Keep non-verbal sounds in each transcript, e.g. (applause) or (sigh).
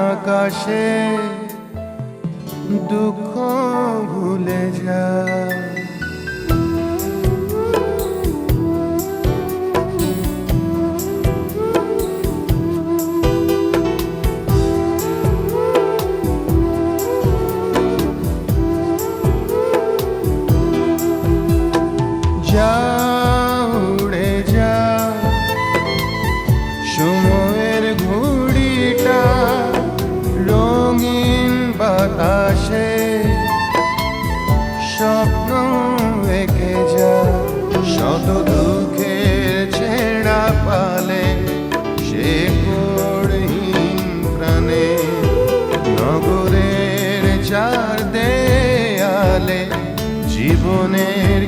আকাশে দুঃখ ভুলে যায় দেয়ালে জীবনের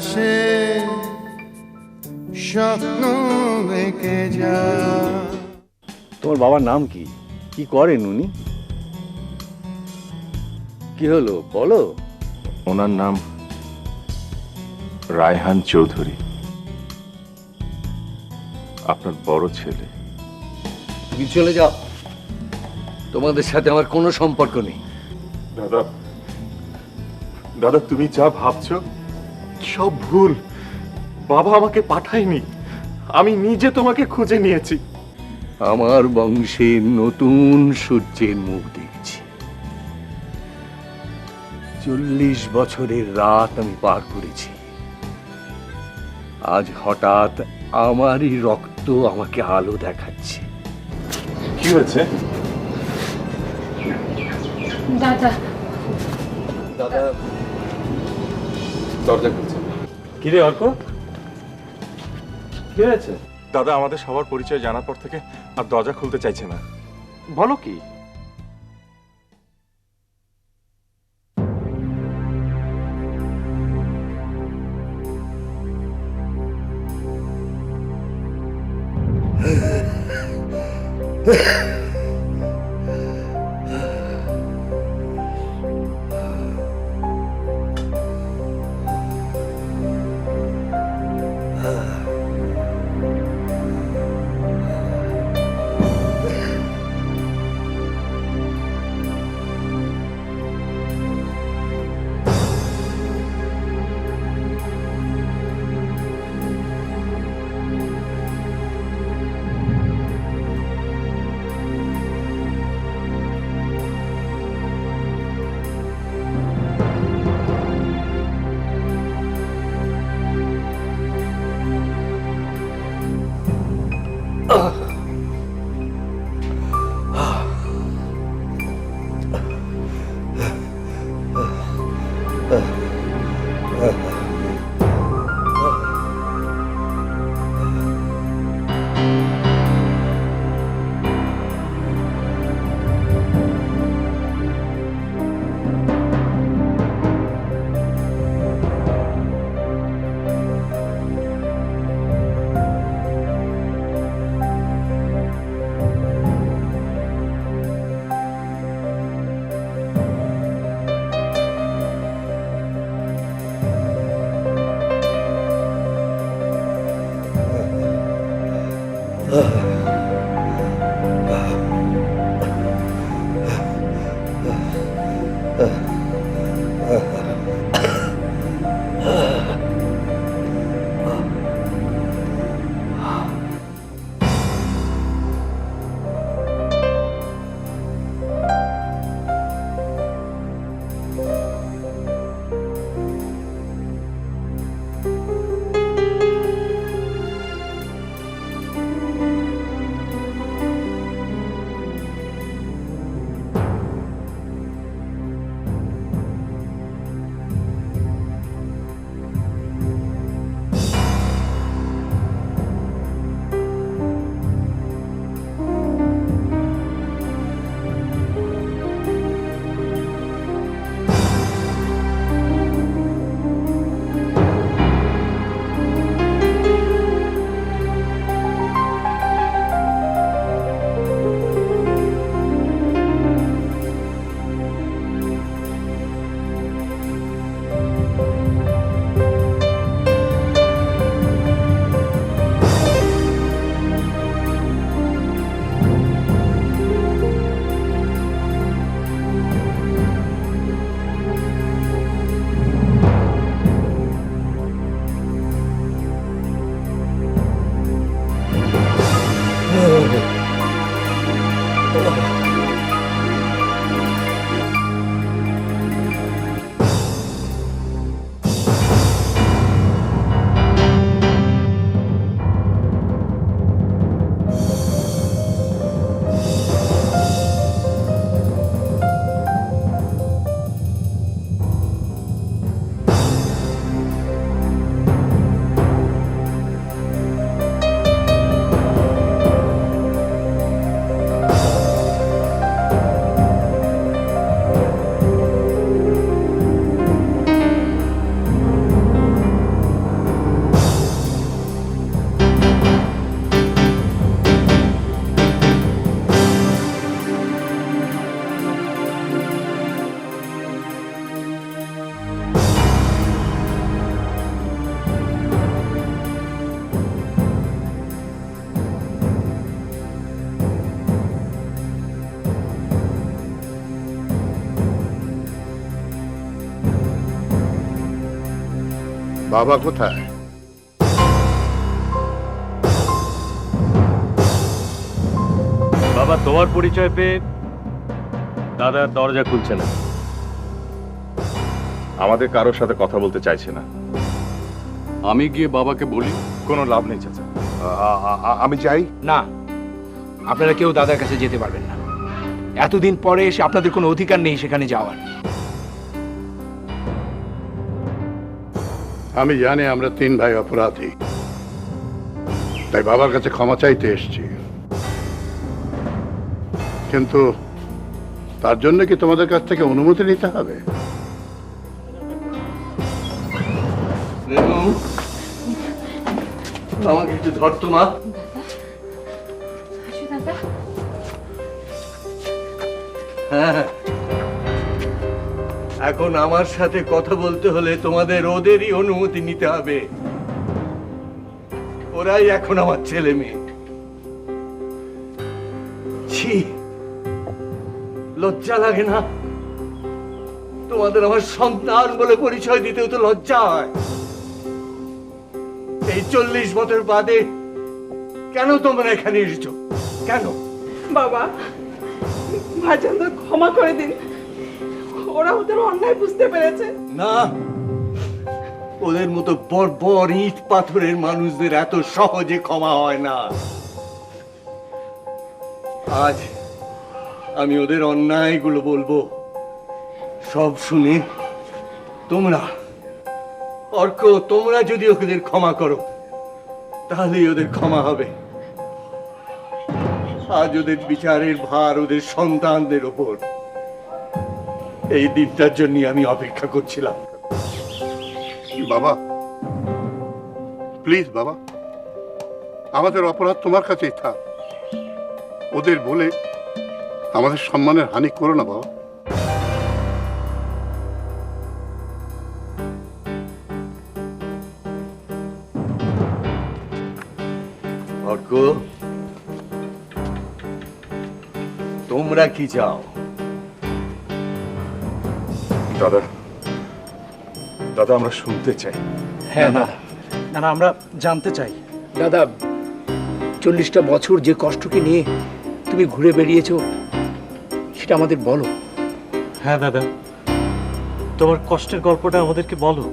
বাতাসে স্বপ্ন এঁকে যা। তোমার বাবার নাম কি? কি করেন উনি? কি হলো? বলো। ওনার নাম রায়হান চৌধুরী। আপনার বড় ছেলে। তুমি চলে যাও। তোমাদের সাথে আমার কোনো সম্পর্ক নেই। দাদা দাদা তুমি যা ভাবছ সব ভুল বাবা আমাকে পাঠায়নি। আমি নিজে তোমাকে খুঁজে নিয়েছি। আমার বংশে নতুন সূর্যের মুখ দেখছি। চল্লিশ বছরের রাত আমি পার করেছি। আজ হঠাৎ আমারই রক্ত আমাকে আলো দেখাচ্ছে। কি হয়েছে? দাদা। দাদা দরজা খুলছে কিরে অর্ক? কি হয়েছে? দাদা আমাদের সবার পরিচয় জানার পর থেকে আর দরজা খুলতে চাইছে না। বলো কি? Yeah. (laughs) you Uh-huh. (laughs) বাবা কোথায়? বাবা তোমার পরিচয় পেয়ে দাদা দরজা খুলছে না। আমাদের কারোর সাথে কথা বলতে চাইছে না। আমি গিয়ে বাবাকে বলি কোনো লাভ নেই চাচা। আ- আ- আ- আমি চাই না আপনারা কেউ দাদার কাছে যেতে পারবেন না। এতদিন পরে এসে আপনাদের কোনো অধিকার নেই সেখানে যাওয়ার। আমি জানি আমরা তিন ভাই অপরাধী। তাই বাবার কাছে ক্ষমা চাইতে এসেছি। কিন্তু তার জন্য কি তোমাদের কাছ থেকে অনুমতি নিতে হবে? আমাকে একটু ধরতো মা। হ্যাঁ। এখন আমার সাথে কথা বলতে হলে তোমাদের ওদেরই অনুমতি নিতে হবে। ওরাই এখন আমার ছেলে মেয়ে। ছি, লজ্জা লাগে না? তোমাদের আমার সন্তান বলে পরিচয় দিতেও তো লজ্জা হয়। এই চল্লিশ বছর বাদে কেন তোমরা এখানে এসেছ? কেন? বাবা ভাইজানদের ক্ষমা করে দিন। ওরা ওদের অন্যায় বুঝতে পেরেছে। না, ওদের মতো ইট পাথরের মানুষদের এত সহজে ক্ষমা হয় না। আজ আমি ওদের অন্যায়গুলো বলব। সব শুনে তোমরা, অর্ক, তোমরা যদি ওদের ক্ষমা করো, তাহলেই ওদের ক্ষমা হবে। আজ ওদের বিচারের ভার ওদের সন্তানদের ওপর। এই দিনটার জন্য আমি অপেক্ষা করছিলাম। বাবা প্লিজ বাবা আমাদের অপরাধ তোমার কাছেই থাক। ওদের বলে আমাদের সম্মানের হানি করো না বাবা। তোমরা কি চাও? দাদা দাদা আমরা শুনতে চাই। হ্যাঁ দাদা। না না আমরা জানতে চাই। দাদা চল্লিশটা বছর যে কষ্টকে নিয়ে তুমি ঘুরে বেরিয়েছো সেটা আমাদের বলো। হ্যাঁ দাদা। তোমার কষ্টের গল্পটা আমাদেরকে বলো।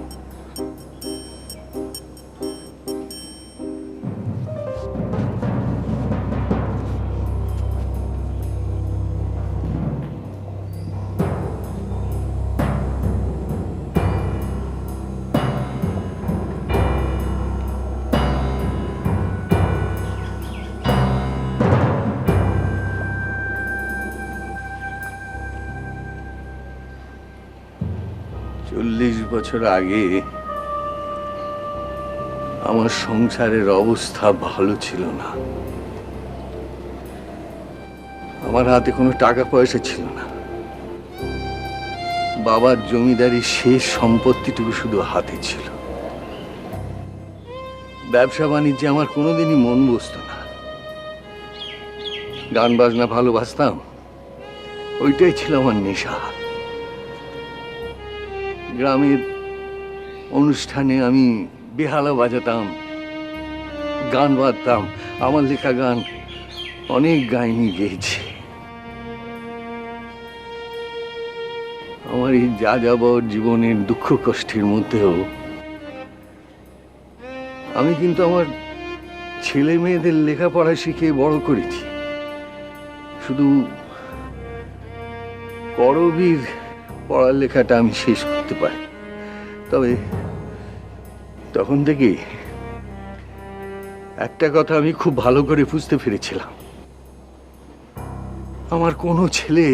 চল্লিশ বছর আগে আমার সংসারের অবস্থা ভালো ছিল না। আমার হাতে কোনো টাকা পয়সা ছিল না। বাবার জমিদারি শেষ সম্পত্তিটুকু শুধু হাতে ছিল। ব্যবসা বাণিজ্যে আমার কোনোদিনই মন বসতো না। গান বাজনা ভালোবাসতাম, ওইটাই ছিল আমার নেশা। গ্রামের অনুষ্ঠানে আমি বেহালা বাজাতাম, গান বাজতাম, আমার লেখা গান, অনেক গাইনি গেয়েছি। আমার এই যা যাবর জীবনের দুঃখ কষ্টের মধ্যেও আমি কিন্তু আমার ছেলে মেয়েদের লেখাপড়া শিখে বড় করেছি। শুধু করবীর পড়ালেখাটা আমি শেষ করতে পারি। তবে তখন থেকে একটা কথা আমি খুব ভালো করে বুঝতে পেরেছিলাম। আমার কোনো ছেলে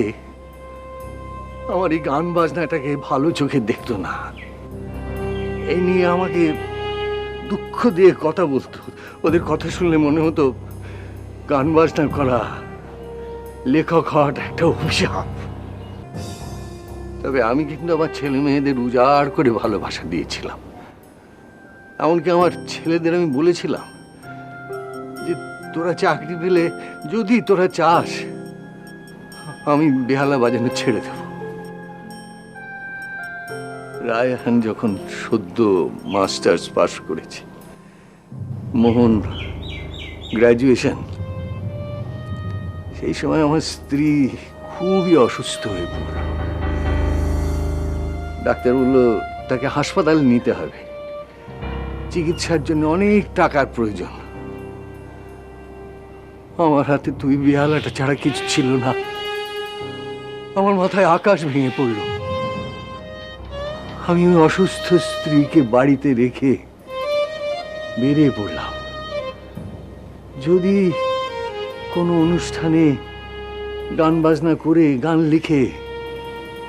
আমার এই গান বাজনাটাকে ভালো চোখে দেখতো না। এই নিয়ে আমাকে দুঃখ দিয়ে কথা বলতো। ওদের কথা শুনলে মনে হতো গান বাজনা করা লেখক হওয়াটা একটা অভিশাপ। তবে আমি কিন্তু আমার ছেলে মেয়েদের উজাড় করে ভালোবাসা দিয়েছিলাম। এমনকি আমার ছেলেদের আমি বলেছিলাম যে, তোরা চাকরি পেলে যদি তোরা চাস, আমি বেহালা বাজানো ছেড়ে দেব। রায়হান যখন সদ্য মাস্টার্স পাশ করেছে, মোহন গ্র্যাজুয়েশন, সেই সময় আমার স্ত্রী খুবই অসুস্থ হয়ে পড়ল। ডাক্তার বলল, তাকে হাসপাতালে নিতে হবে। চিকিৎসার জন্য অনেক টাকার প্রয়োজন। আমার হাতে তুই বিহালাটা ছাড়া কিছু ছিল না। আমার মাথায় আকাশ ভেঙে পড়ল। আমি ওই অসুস্থ স্ত্রীকে বাড়িতে রেখে বেরিয়ে পড়লাম। যদি কোনো অনুষ্ঠানে গান বাজনা করে গান লিখে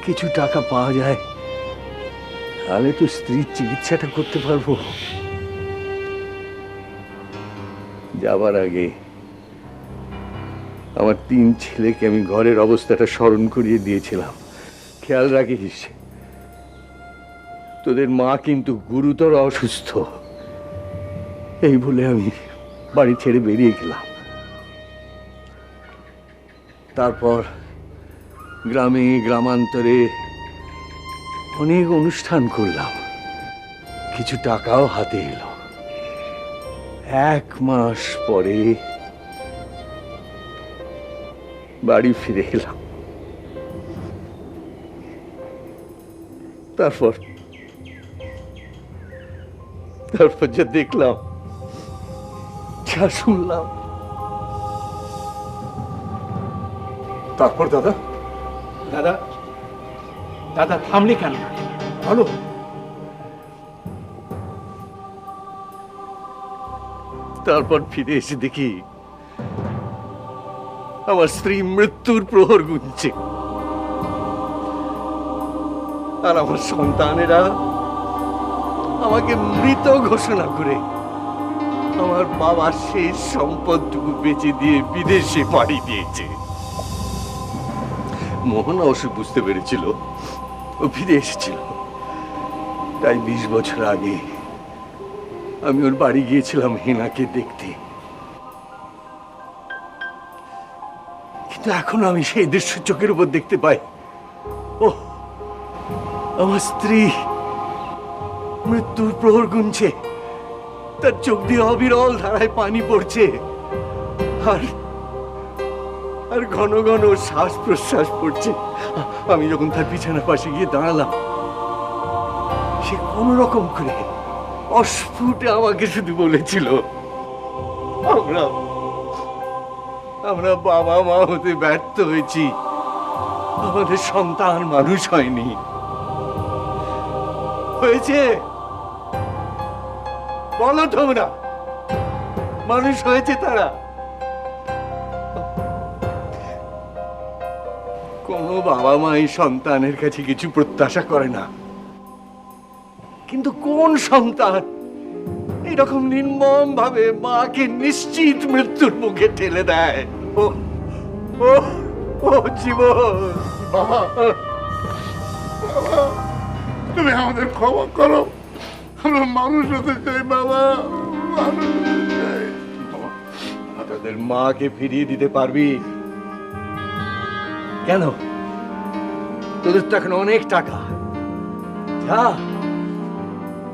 কিছু টাকা পাওয়া যায় তাহলে তো স্ত্রীর চিকিৎসাটা করতে পারব। যাবার আগে আমার তিন ছেলেকে আমি ঘরের অবস্থাটা স্মরণ করিয়ে দিয়েছিলাম। খেয়াল রাখিস, তোদের মা কিন্তু গুরুতর অসুস্থ। এই বলে আমি বাড়ি ছেড়ে বেরিয়ে গেলাম। তারপর গ্রামে, গ্রামান্তরে অনেক অনুষ্ঠান করলাম। কিছু টাকাও হাতে এলো। এক মাস পরে বাড়ি ফিরে এলাম। তারপর তারপর যা দেখলাম যা শুনলাম। তারপর দাদা? দাদা দাদা, থামলি কেন? বলো। তারপর ফিরে এসে দেখি আমার স্ত্রী মৃত্যুর প্রহর গুনছে। আর আমার সন্তানেরা আমাকে মৃত ঘোষণা করে আমার বাবার শেষ সম্পদটুকু বেঁচে দিয়ে বিদেশে পাড়ি দিয়েছে। মোহন অবশ্য বুঝতে পেরেছিল ও ফিরে এসেছিল। তাই বিশ বছর আগে আমি ওর বাড়ি গিয়েছিলাম হেনাকে দেখতে। কিন্তু এখন আমি সেই দৃশ্য চোখের উপর দেখতে পাই। ও আমার স্ত্রী মৃত্যুর প্রহর গুনছে। তার চোখ দিয়ে অবিরল ধারায় পানি পড়ছে। আর আর ঘন ঘন শ্বাস প্রশ্বাস পড়ছে। আমি যখন তার বিছানার পাশে গিয়ে দাঁড়ালাম, সে কোন রকম করে অস্ফুটে আমাকে শুধু বলেছিল, আমরা আমরা বাবা মা হতে ব্যর্থ হয়েছি। আমাদের সন্তান মানুষ হয়নি। হয়েছে? বলো তোমরা, মানুষ হয়েছে তারা। বাবা মা এই সন্তানের কাছে কিছু প্রত্যাশা করে না। কিন্তু কোন সন্তান? এরকম নির্মম ভাবে মাকে নিশ্চিত মৃত্যুর মুখে ঠেলে দেয়। ও ও জীবন। তুমি আমাদের ক্ষমা করো। আমরা মানুষ হতে চাই, বাবা হতে মাকে ফিরিয়ে দিতে পারবি? কেন? তোদের তো এখন অনেক টাকা। যা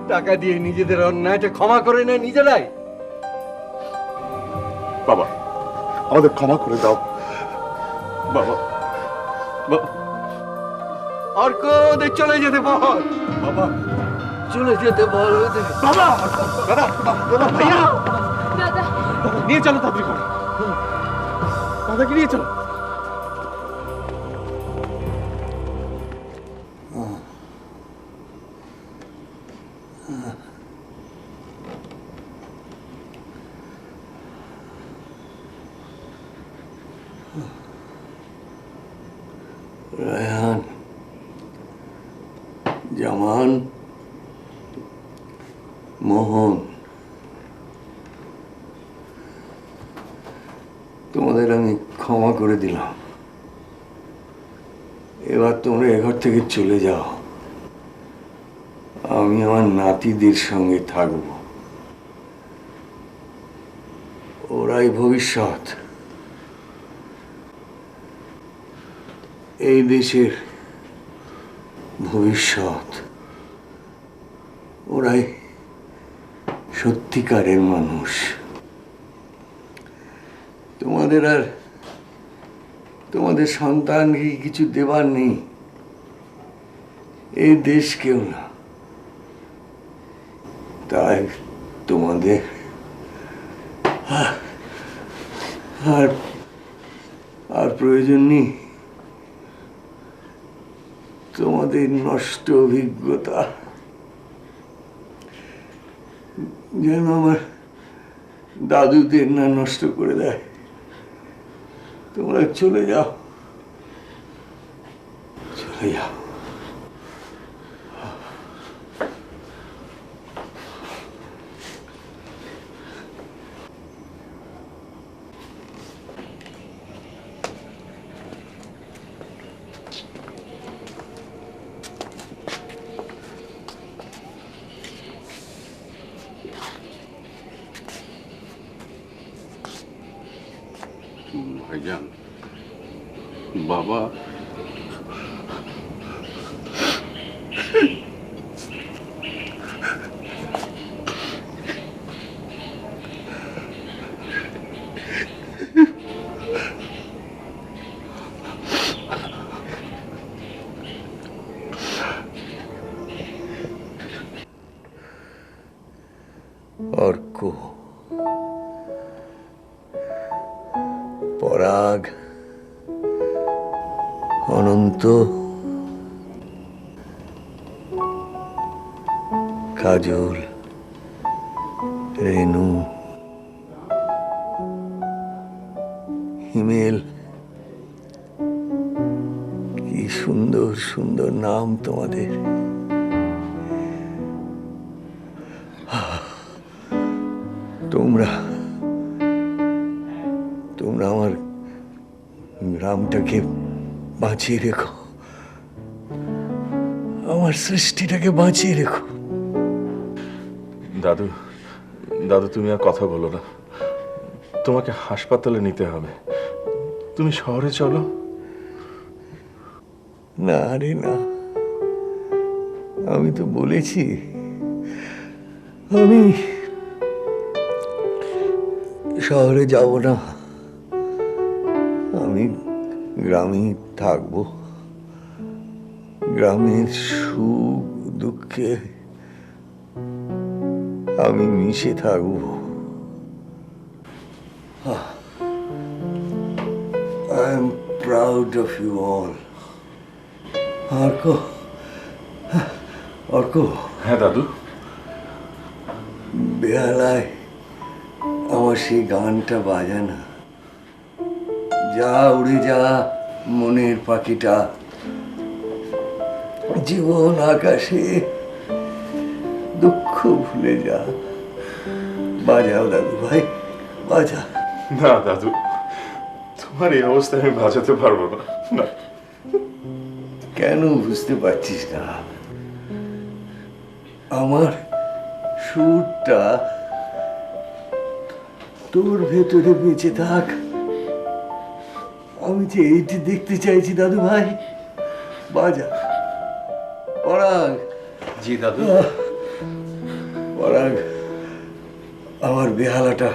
টাকা দিয়ে নিজেদের অন্যায়টা ক্ষমা করে নেয় নিজেরাই বাবা আমাদের ক্ষমা করে দাও। বাবা বাবা। অর্ক ওদের চলে যেতে বল। বাবা। চলে যেতে বল। ওদের বাবা দাদা। দাদা নিয়ে চলো তাড়াতাড়ি করে। দাদাকে নিয়ে চলো। তোমাদের আমি ক্ষমা করে দিলাম। এবার তোমরা এঘর থেকে চলে যাও। আমি আমার নাতিদের সঙ্গে থাকব। ওরাই ভবিষ্যৎ। এই দেশের ভবিষ্যৎ। ওরাই সত্যিকারের মানুষ। তোমাদের আর তোমাদের সন্তানকে কিছু দেবার নেই। এই দেশ কেউ না। তাই তোমাদের আর আর প্রয়োজন নেই। তোমাদের নষ্ট অভিজ্ঞতা যেন আমার দাদুদের না নষ্ট করে দেয়। তোমরা চলে যাও চলে যাও ভাইজান বাবা। নাম তোমাদের তোমরা তোমরা আমার গ্রামটাকে বাঁচিয়ে রেখো। আমার সৃষ্টিটাকে বাঁচিয়ে রেখো। দাদু দাদু তুমি আর কথা বলো না। তোমাকে হাসপাতালে নিতে হবে। তুমি শহরে চলো। না রে না। আমি তো বলেছি। আমি শহরে যাব না। আমি গ্রামেই থাকব। গ্রামের সুখ দুঃখে আমি মিশে থাকব। I am proud of you all Arka Arka. হ্যাঁ দাদু। বেহালায় আমার সেই গানটা বাজা না। যা উড়ে যা মনের পাখিটা। জীবন আকাশে দুঃখ ভুলে যা। বাজাও দাদু ভাই বাজা। না দাদু তোমার এই অবস্থায় আমি বাঁচাতে পারব না। কেন বুঝতে পারছিস না? আমার সুরটা তোর ভেতরে বেঁচে থাক। আমি যে এইটি দেখতে চাইছি দাদু ভাই। বাজা। পরাগ। জি দাদু। পরাগ আমার বেহালাটা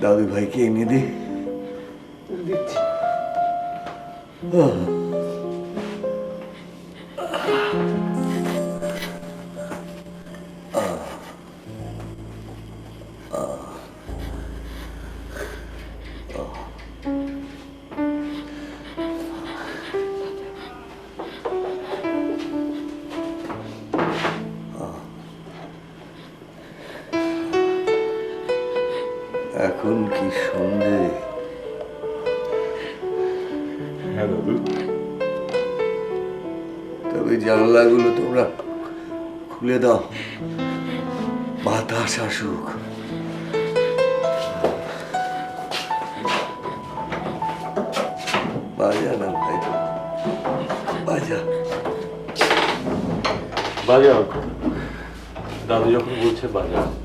দাদু ভাইকে এনে দে। দিচ্ছি। দাদু তবে জানলাগুলো তোমরা খুলে দাও। বাতাস আসুক। বাজা না ভাই। বাজা। বাজাও দাদু যখন বলছে বাজাও